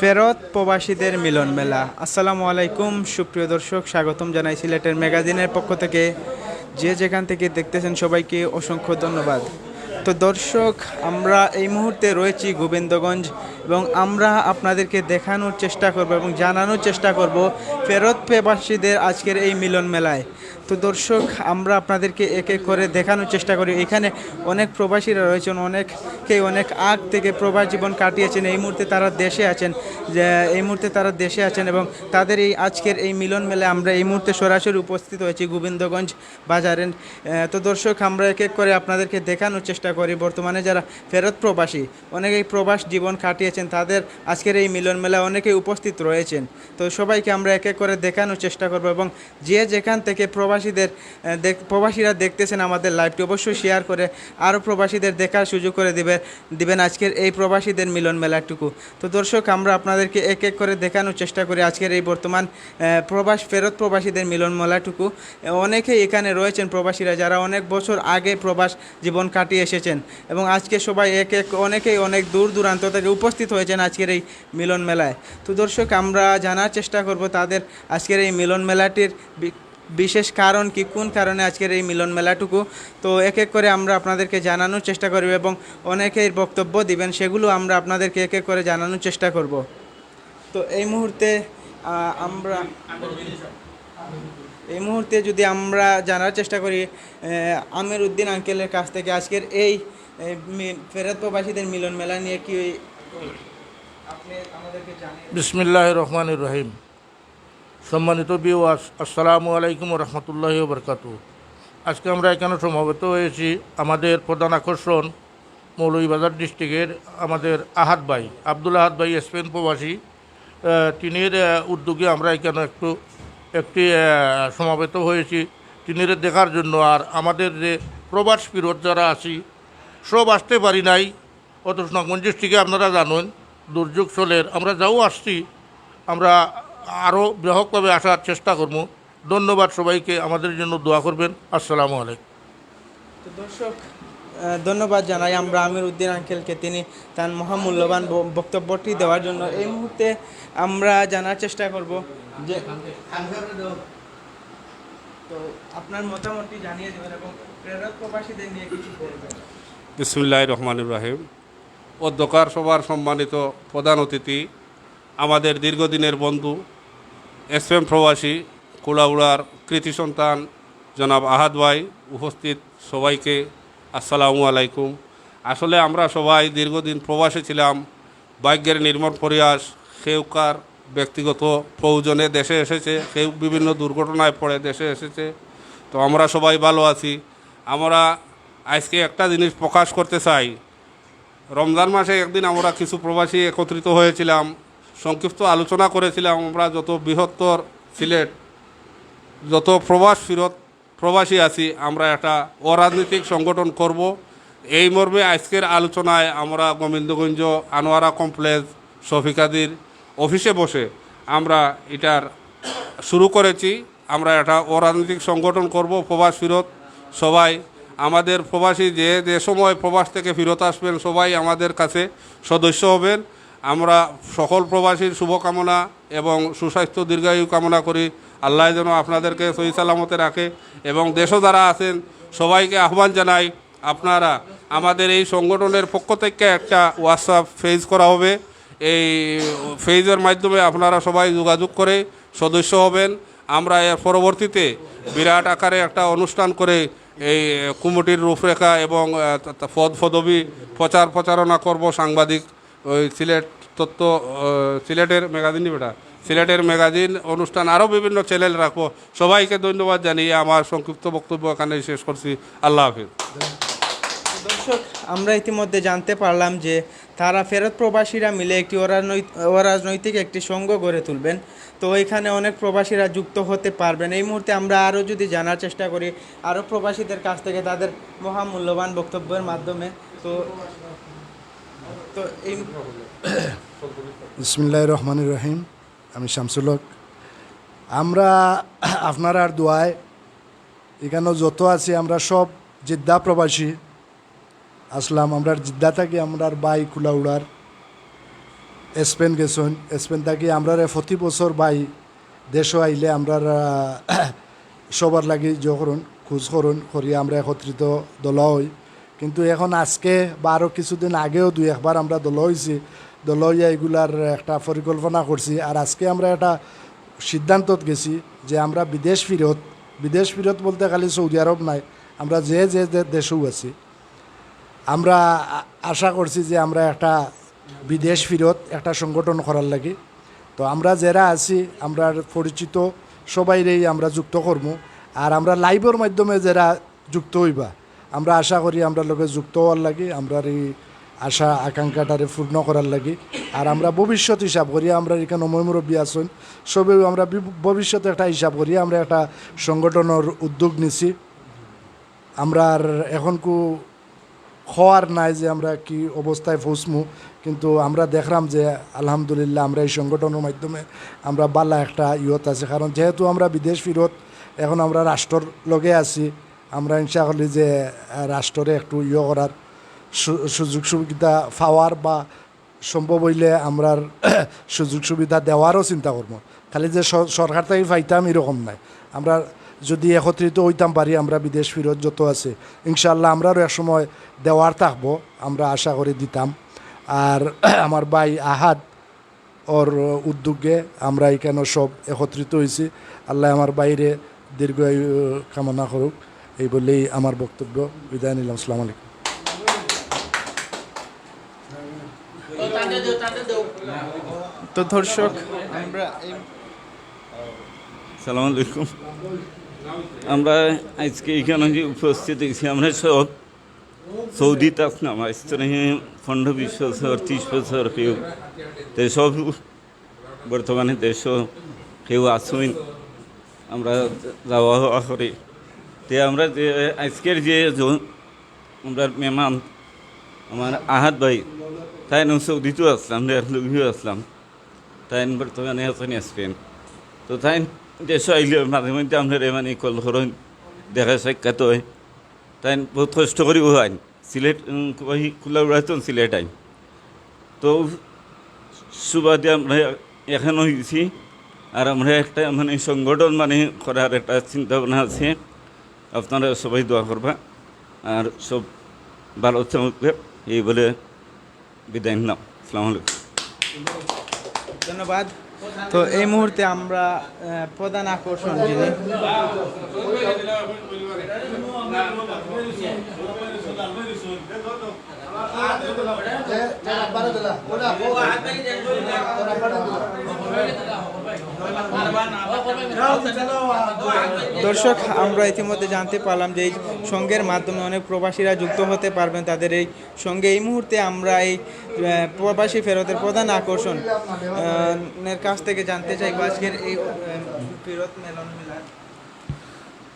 ফেরত প্রবাসীদের মিলন মেলা। আসসালামু আলাইকুম, সুপ্রিয় দর্শক, স্বাগতম জানাই সিলেটের ম্যাগাজিনের পক্ষ থেকে। যে যেখান থেকে দেখতেছেন সবাইকে অসংখ্য ধন্যবাদ। তো দর্শক, আমরা এই মুহূর্তে রয়েছি গোবিন্দগঞ্জ এবং আমরা আপনাদেরকে দেখানোর চেষ্টা করব এবং জানানোর চেষ্টা করব ফেরত প্রবাসীদের আজকের এই মিলন মেলায়। তো দর্শক, আমরা আপনাদেরকে এক এক করে দেখানোর চেষ্টা করি। এখানে অনেক প্রবাসীরা রয়েছেন, অনেককেই অনেক আগ থেকে প্রবাস জীবন কাটিয়েছেন। এই মুহূর্তে তারা দেশে আছেন এই মুহূর্তে তারা দেশে আছেন এবং তাদের এই আজকের এই মিলন মেলায় আমরা এই মুহূর্তে সরাসরি উপস্থিত হয়েছি গোবিন্দগঞ্জ বাজারের। তো দর্শক, আমরা এক এক করে আপনাদেরকে দেখানোর চেষ্টা করি। বর্তমানে যারা ফেরত প্রবাসী, অনেকেই প্রবাস জীবন কাটিয়েছেন, তাদের আজকের এই মিলন মেলা অনেকেই উপস্থিত রয়েছেন। তো সবাইকে আমরা এক এক করে দেখানোর চেষ্টা করব এবং যে যেখান থেকে প্রবাসীদের দেখ, প্রবাসীরা দেখতেছেন আমাদের লাইভটি অবশ্যই শেয়ার করে আরও প্রবাসীদের দেখার সুযোগ করে দিবে, দিবেন আজকের এই প্রবাসীদের মিলন মেলাটুকু। তো দর্শক, আমরা আপনাদেরকে এক এক করে দেখানোর চেষ্টা করি আজকের এই বর্তমান প্রবাস, ফেরত প্রবাসীদের মিলন মেলাটুকু। অনেকেই এখানে রয়েছেন প্রবাসীরা যারা অনেক বছর আগে প্রবাস জীবন কাটিয়ে এসেছেন এবং আজকে সবাই এক এক, অনেকেই অনেক দূর দূরান্ত থেকে উপস্থিত হয়েছেন আজকের এই মিলন মেলায়। তো দর্শক, আমরা জানার চেষ্টা করব তাদের আজকের এই মিলন মেলাটির বিশেষ কারণ কি, কোন কারণে আজকের এই মিলন মেলাটুকু? তো এক এক করে আমরা আপনাদেরকে জানানোর চেষ্টা করব এবং অনেকেই বক্তব্য দিবেন, সেগুলো আমরা আপনাদেরকে এক এক করে জানানোর চেষ্টা করব। তো এই মুহূর্তে আমরা এই মুহূর্তে যদি আমরা জানার চেষ্টা করি আমির উদ্দিন আঙ্কেলের কাছ থেকে আজকের এই ফেরত প্রবাসীদের মিলন মেলা নিয়ে কি আপনি আমাদেরকে জানিয়ে বিসমিল্লাহ রহমান রহিম। সম্মানিত বিওয়াস আসসালামু আলাইকুম রহমতুল্লাহ বরকাতু আজকে আমরা এখানে সমবেত হয়েছি আমাদের প্রধান আকর্ষণ মৌলভীবাজার ডিস্ট্রিক্টের আমাদের আহাদ ভাই, আব্দুল আহাদ ভাই, স্পেন প্রবাসী। তিনির উদ্যোগে আমরা এখানে একটু, একটি সমাবেত হয়েছি। তিনির দেখার জন্য আর আমাদের যে প্রবাস ফিরত যারা আছি, সব আসতে পারি নাই। অথচ নগমঞ্জ ডিস্ট্রিক্টে আপনারা জানেন, দুর্যোগ চলের আমরা যাও আসছি। আমরা আরও ব্যাপকভাবে আসার চেষ্টা করব। ধন্যবাদ সবাইকে আমাদের জন্য দোয়া করবেন। আসসালামু আলাইকুম। তো দর্শক ধন্যবাদ জানাই আমরা আমির উদ্দিন আঙ্কেলকে। তিনি তার মহামূল্যবান বক্তব্যটি দেওয়ার জন্য। এই মুহূর্তে আমরা জানার চেষ্টা করব যে তো আপনার মতামতটি জানিয়ে দেবেন এবং প্রেরক প্রবাসীদের নিয়ে কিছু বলবেন। বিসমুল্লাহ রহমান ইব্রাহিম। অধ্যকার সভার সম্মানিত প্রধান অতিথি আমাদের দীর্ঘদিনের বন্ধু এস এম প্রবাসী কুলাউড়ার কৃতি সন্তান জনাব আহাদ ভাই উপস্থিত সবাইকে, আসসালামু আলাইকুম। আসলে আমরা সবাই দীর্ঘদিন প্রবাসে ছিলাম, ভাগ্যের নির্মল প্রয়াস সেউকার ব্যক্তিগত প্রয়োজনে দেশে এসেছে কেউ বিভিন্ন দুর্ঘটনায় পড়ে দেশে এসেছে। তো আমরা সবাই ভালো আছি। আমরা আজকে একটা জিনিস প্রকাশ করতে চাই। রমজান মাসে একদিন আমরা কিছু প্রবাসী একত্রিত হয়েছিলাম সংক্ষিপ্ত আলোচনা করেছিলাম, আমরা যত বৃহত্তর সিলেট, যত প্রবাস ফিরত, প্রবাসী আছি, আমরা একটা অরাজনৈতিক সংগঠন করব। এই মর্মে আজকের আলোচনায় আমরা গোবিন্দগঞ্জ আনোয়ারা কমপ্লেক্স শফিকাদির অফিসে বসে আমরা এটার শুরু করেছি। আমরা একটা অরাজনৈতিক সংগঠন করব, প্রবাস ফিরত। সবাই আমাদের প্রবাসী যে যে সময় প্রবাস থেকে ফিরত আসবেন, সবাই আমাদের কাছে সদস্য হবেন। আমরা সকল প্রবাসীর শুভকামনা এবং সুস্বাস্থ্য দীর্ঘায়ু কামনা করি। আল্লাহ যেন আপনাদেরকে সহি সালামতে রাখে এবং দেশও যারা আছেন, সবাইকে আহ্বান জানাই, আপনারা আমাদের এই সংগঠনের পক্ষ থেকে একটা হোয়াটসঅ্যাপ ফেজ করা হবে। এই ফেজের মাধ্যমে আপনারা সবাই যোগাযোগ করে সদস্য হবেন। আমরা এর পরবর্তীতে বিরাট আকারে একটা অনুষ্ঠান করে এই কুমুটির রূপরেখা এবং পদ, পদবি প্রচার প্রচারণা করব সাংবাদিক ওই সিলেট তত্ত্ব সিলেটের ম্যাগাজিন বেটা। সিলেটের ম্যাগাজিন অনুষ্ঠান আরও বিভিন্ন চ্যানেল রাখব। সবাইকে ধন্যবাদ জানিয়ে আমার সংক্ষিপ্ত বক্তব্য এখানে শেষ করছি। আল্লাহ হাফিজ। দর্শক, আমরা ইতিমধ্যে জানতে পারলাম যে তারা ফেরত প্রবাসীরা মিলে একটি অরাজনৈতিক একটি সংঘ গড়ে তুলবেন। তো এখানে অনেক প্রবাসীরা যুক্ত হতে পারবেন। এই মুহূর্তে আমরা আরও যদি জানার চেষ্টা করি আরও প্রবাসীদের কাছ থেকে তাদের মহামূল্যবান বক্তব্যের মাধ্যমে, তো রহমান রহিম আমি শামসুলক আমরা আপনার আর দোয়ায় এখানে যত আছি, আমরা সব জিদ্দা প্রবাসী। আসলাম, আমরা জিদ্দা থাকি, আমরা বাই কুলাউড়ার স্পেন গেছেন, স্পেন থাকি, আমরা প্রতি বছর বাই দেশও আইলে আমরা সবার লাগি করুন, খোঁজ করুন, করিয়া আমরা একত্রিত দল হই। কিন্তু এখন আজকে বা আরও কিছুদিন আগেও দুই একবার আমরা দল হয়েছি দল হইয়া এগুলার একটা পরিকল্পনা করছি। আর আজকে আমরা একটা সিদ্ধান্তত গেছি যে আমরা বিদেশ ফিরত বিদেশ ফিরত বলতে খালি সৌদি আরব নাই, আমরা যে যে দেশেও আছি। আমরা আশা করছি যে আমরা একটা বিদেশ ফিরত একটা সংগঠন করার লাগি। তো আমরা যারা আছি, আমরা পরিচিত সবাইরেই আমরা যুক্ত করব আর আমরা লাইভের মাধ্যমে যারা যুক্ত হইবা আমরা আশা করি আমরা লোকে যুক্ত হওয়ার লাগি আমরা এই আশা, আকাঙ্ক্ষাটারে পূর্ণ করার লাগি। আর আমরা ভবিষ্যৎ হিসাব করি, আমরা এখানে ময়মুরব্বী আছেন, সবেও আমরা ভবিষ্যতে একটা হিসাব করি, আমরা একটা সংগঠনের উদ্যোগ নিছি। আমরা আর এখন কু হওয়ার নাই যে আমরা কি অবস্থায় পৌঁছমু কিন্তু আমরা দেখলাম যে আলহামদুলিল্লাহ আমরা এই সংগঠনের মাধ্যমে আমরা বালা একটা ইয়ত আছে। কারণ যেহেতু আমরা বিদেশ ফিরত, এখন আমরা রাষ্ট্রর লগে আছি আমরা ইচ্ছা করি যে রাষ্ট্রে একটু ইয়ে করার সুযোগ সুবিধা পাওয়ার বা সম্ভব হইলে আমরার সুযোগ সুবিধা দেওয়ারও চিন্তা করব। খালি যে সরকার থেকে পাইতাম এরকম নাই। আমরা যদি একত্রিত হইতাম পারি, আমরা বিদেশ ফিরত যত আছে ইনশাল্লাহ আমরাও এক সময় দেওয়ার থাকব, আমরা আশা করে দিতাম। আর আমার ভাই আহাদ ওর উদ্যোগে আমরা এখানে সব একত্রিত হয়েছি আল্লাহ আমার বাইরে দীর্ঘ কামনা করুক। এই বলেই আমার বক্তব্য। বিদায় নিলাম সালাম আলাইকুম। তো দর্শক আমরা সালাম আলাইকুম। আমরা আজকে এখানে যে উপস্থিত হয়েছি আমরা সব সৌদি আসলাম আজ তো নাকি পনেরো বিশ বছর ত্রিশ বছর কেউ সব বর্তমানে দেশ কেউ আসুন। আমরা যাওয়া হওয়া করি তে আমরা যে আজকের যে আমরা মেহমান, আমার আহাত ভাই তাই ন সৌদিতেও আসলাম লুগিও আসলাম। তাই বর্তমানে আছেন স্পেন। তো তাই দেশ আইলে মাঝে মধ্যে আপনার মানে কল করেন দেখা সাক্ষাৎ হয়। তাই বহুত কষ্ট করি হয় সিলেট খোলা উড়াইতেন সিলেট আইন। তো সুবাদে আমরা এখানে হয়েছি আর আমরা একটা মানে সংগঠন মানে করার একটা চিন্তা ভাবনা আছে। আপনারা সবাই দোয়া করবা আর সব ভালো থাকবে এই বলে বিদায় নিলাম আসসালামু আলাইকুম ধন্যবাদ তো এই মুহূর্তে আমরা প্রধান আকর্ষণ যিনি দর্শক, আমরা ইতিমধ্যে জানতে পারলাম যে এই সঙ্গের মাধ্যমে অনেক প্রবাসীরা যুক্ত হতে পারবেন। তাদের এই সঙ্গে এই মুহূর্তে আমরা এই প্রবাসী ফেরতের প্রধান আকর্ষণ এর কাছ থেকে জানতে চাই আজকের এই ফেরত মেলন মেলা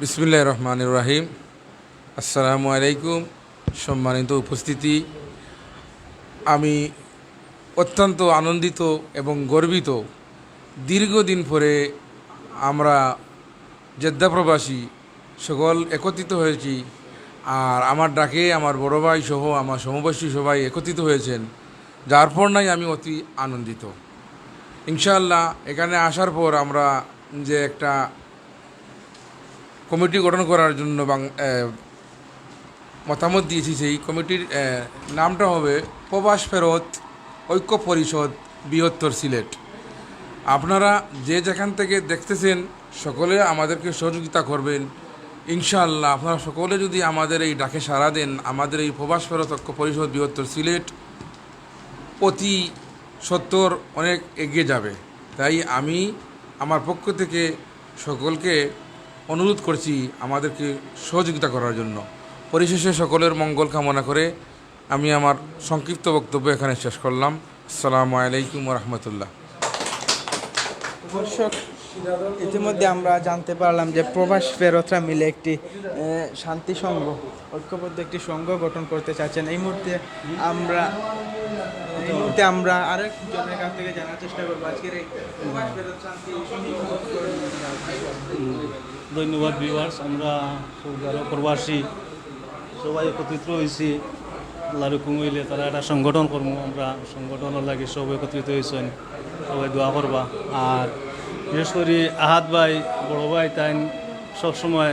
বিসমিল্লাহ রহমান রাহিম। আসসালামু আলাইকুম। সম্মানিত উপস্থিতি। আমি অত্যন্ত আনন্দিত এবং গর্বিত দীর্ঘদিন পরে আমরা জেদ্দা প্রবাসী সকল একত্রিত হয়েছি আর আমার ডাকে আমার বড় ভাই সহ আমার সমবয়সী সবাই একত্রিত হয়েছেন, যার পর নাই আমি অতি আনন্দিত। ইনশাআল্লাহ এখানে আসার পর আমরা যে একটা কমিটি গঠন করার জন্য মতামত দিয়েছি সেই কমিটির নামটা হবে প্রবাস ফেরত ঐক্য পরিষদ বৃহত্তর সিলেট। আপনারা যে যেখান থেকে দেখতেছেন, সকলে আমাদেরকে সহযোগিতা করবেন। ইনশাআল্লাহ আপনারা সকলে যদি আমাদের এই ডাকে সাড়া দেন, আমাদের এই প্রবাস ফেরত ঐক্য পরিষদ বৃহত্তর সিলেট অতি সত্তর অনেক এগিয়ে যাবে। তাই আমি আমার পক্ষ থেকে সকলকে অনুরোধ করছি আমাদেরকে সহযোগিতা করার জন্য। পরিশেষে সকলের মঙ্গল কামনা করে আমি আমার সংক্ষিপ্ত বক্তব্য এখানে শেষ করলাম। আসসালামু আলাইকুম রহমতুল্লাহ। দর্শক, ইতিমধ্যে আমরা জানতে পারলাম যে প্রবাস ফেরতরা মিলে একটি শান্তি সংঘ, ঐক্যবদ্ধ একটি সংঘ গঠন করতে চাচ্ছেন। এই মুহূর্তে আমরা, এই মুহূর্তে আমরা আরেকজনের কাছ থেকে জানার চেষ্টা করব। আজকের এই ধন্যবাদ ভিউয়ার্স আমরা সৌদি প্রবাসী, সবাই একত্রিত হয়েছি। আল্লাহর হুকুম তারা একটা সংগঠন করব আমরা সংগঠনের লাগে সব একত্রিত হয়েছেন। সবাই দোয়া করবা। আর বিশেষ করে আহাত ভাই, বড় ভাই, তাই সবসময়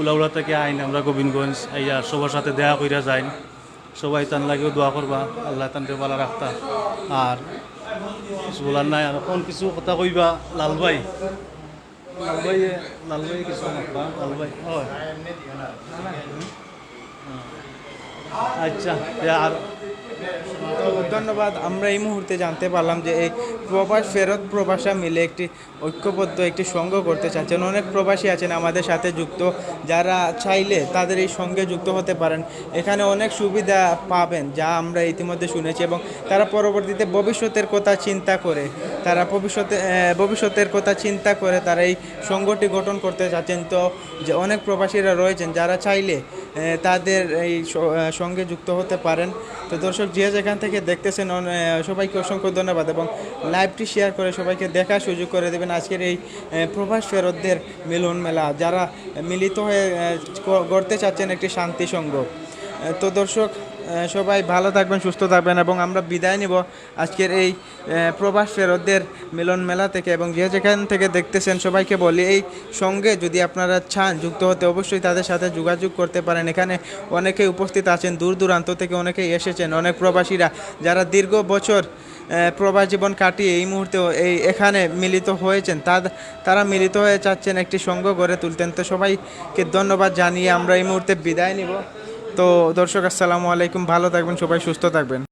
উলাউড়া থেকে আইন আমরা গোবিন্দগঞ্জ আইয়া সবার সাথে দেখা কইরা যাই সবাই তান লাগেও দোয়া করবা, আল্লাহ তানকে ভালো রাখতা। আর কিছু বলার নাই, আর কোন কিছু কথা কইবা, লাল ভাই। লাল ভাই লাল ভাই কিছু লাল ভাই। হয়। আচ্ছা আর তো ধন্যবাদ, আমরা এই মুহূর্তে জানতে পারলাম যে এই প্রবাস, ফেরত প্রবাসা মিলে একটি ঐক্যবদ্ধ একটি সঙ্গ করতে চাচ্ছেন। অনেক প্রবাসী আছেন আমাদের সাথে যুক্ত, যারা চাইলে তাদের এই সঙ্গে যুক্ত হতে পারেন। এখানে অনেক সুবিধা পাবেন, যা আমরা ইতিমধ্যে শুনেছি এবং তারা পরবর্তীতে ভবিষ্যতের কথা চিন্তা করে, তারা ভবিষ্যতে ভবিষ্যতের কথা চিন্তা করে তারা এই সঙ্গটি গঠন করতে চাচ্ছেন। তো যে অনেক প্রবাসীরা রয়েছেন, যারা চাইলে তাদের এই সঙ্গে যুক্ত হতে পারেন। তো দর্শক, যে যেখান থেকে দেখতেছেন সবাইকে অসংখ্য ধন্যবাদ এবং লাইভটি শেয়ার করে সবাইকে দেখার সুযোগ করে দেবেন আজকের এই প্রবাস ফেরতদের মিলন মেলা। যারা মিলিত হয়ে গড়তে চাচ্ছেন একটি শান্তি সংঘ। তো দর্শক সবাই ভালো থাকবেন, সুস্থ থাকবেন এবং আমরা বিদায় নিব আজকের এই প্রবাস ফেরতদের মিলন মেলা থেকে এবং যে যেখান থেকে দেখতেছেন সবাইকে বলি, এই সঙ্গে যদি আপনারা চান যুক্ত হতে অবশ্যই তাদের সাথে যোগাযোগ করতে পারেন। এখানে অনেকেই উপস্থিত আছেন, দূর দূরান্ত থেকে অনেকেই এসেছেন, অনেক প্রবাসীরা যারা দীর্ঘ বছর প্রবাস জীবন কাটিয়ে এই মুহূর্তে এই এখানে মিলিত হয়েছেন তা তারা মিলিত হয়ে চাচ্ছেন একটি সংঘ গড়ে তুলতেন। তো সবাইকে ধন্যবাদ জানিয়ে আমরা এই মুহূর্তে বিদায় নিব। তো দর্শক আসসালামু আলাইকুম। ভালো থাকবেন সবাই সুস্থ থাকবেন।